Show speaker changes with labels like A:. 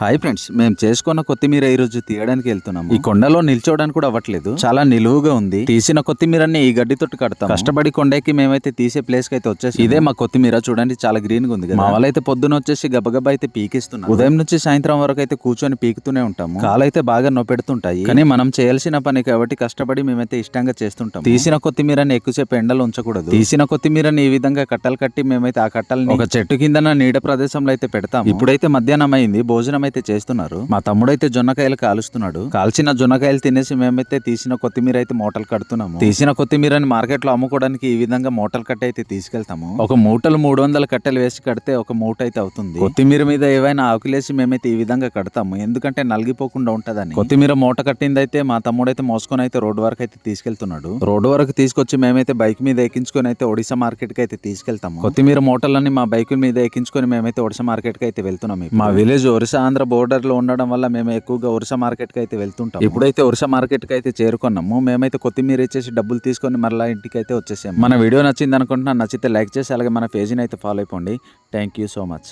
A: Hi friends మేము చేసుకున్న కొత్తిమీర ఈ రోజు తీయడానికి వెళ్తున్నాం ఈ కొండలో నిల్చోవడానికి కూడా అవ్వట్లేదు. చాలా నిలువుగా ఉంది. తీసిన కొత్తిమీరని ఈ గడ్డి తోటి కడతాం కష్టపడి కొండకి మేమైతే తీసే ప్లేస్కి అయితే వచ్చేసి ఇదే మా కొత్తిమీర చూడండి చాలా గ్రీన్గా ఉంది కదా. వాళ్ళైతే పొద్దున వచ్చేసి గబగబా అయితే పీకిస్తున్నాం ఉదయం నుంచి సాయంత్రం వరకు అయితే కూర్చొని పీకుతూనే ఉంటాము. కాలైతే బాగా నొప్పెడుతుంటాయి. కానీ మనం చేయాల్సిన పని కాబట్టి కష్టపడి మేమైతే ఇష్టంగా చేస్తుంటాం తీసిన కొత్తిమీరని ఎక్కువసేపు ఎండలో ఉంచకూడదు. తీసిన కొత్తిమీరని ఈ విధంగా కట్టలు కట్టి మేమైతే ఆ కట్టల్ని ఒక చెట్టు కిందన నీడ ప్రదేశంలో అయితే పెడతాం ఇప్పుడైతే మధ్యాహ్నం అయింది భోజనం అయితే చేస్తున్నారు. మా తమ్ముడైతే జొన్నకాయలు కాలుస్తున్నాడు. కాల్చిన జొన్నకాయలు తినేసి మేమైతే తీసిన కొత్తిమీర అయితే మూటలు కడుతున్నాము. తీసిన కొత్తిమీరని మార్కెట్లో అమ్ముకోవడానికి ఈ విధంగా మూటలు కట్ట అయితే తీసుకెళ్తాము. ఒక మూటలు మూడు వందల కట్టెలు వేసి కడితే ఒక మూట అయితే అవుతుంది. కొత్తిమీర మీద ఏవైనా ఆకులేసి మేమైతే ఈ విధంగా కడతాము. ఎందుకంటే నలిగిపోకుండా ఉంటదని. కొత్తిమీర మూట కట్టింది అయితే మా తమ్ముడైతే మోసుకొని అయితే రోడ్డు వరకు అయితే తీసుకెళ్తున్నాడు. రోడ్డు వరకు తీసుకొచ్చి మేమైతే బైక్ మీద ఎక్కించుకొని అయితే ఒడిశా మార్కెట్కి అయితే తీసుకెళ్తాము. కొత్తిమీర మూటలన్నీ మా బైక్ మీద ఎక్కించుకొని మేమైతే ఒడిశా మార్కెట్కి అయితే వెళ్తున్నాము మా విలేజ్ ఒరిస్సా ఆంధ్ర బోర్డర్లో ఉండడం వల్ల మేము ఎక్కువగా ఒరిస్సా మార్కెట్కి అయితే వెళ్తుంటాం ఇప్పుడైతే ఒరిస్సా మార్కెట్కి అయితే చేరుకున్నాము మేమైతే కొత్తిమీర ఇచ్చేసి డబ్బులు తీసుకొని మరలా ఇంటికి అయితే వచ్చేసాము. మన వీడియో నచ్చింది అనుకుంటున్నా నచ్చితే లైక్ చేసి అలాగే మన పేజీని అయితే ఫాలో అయిపోండి. Thank you so much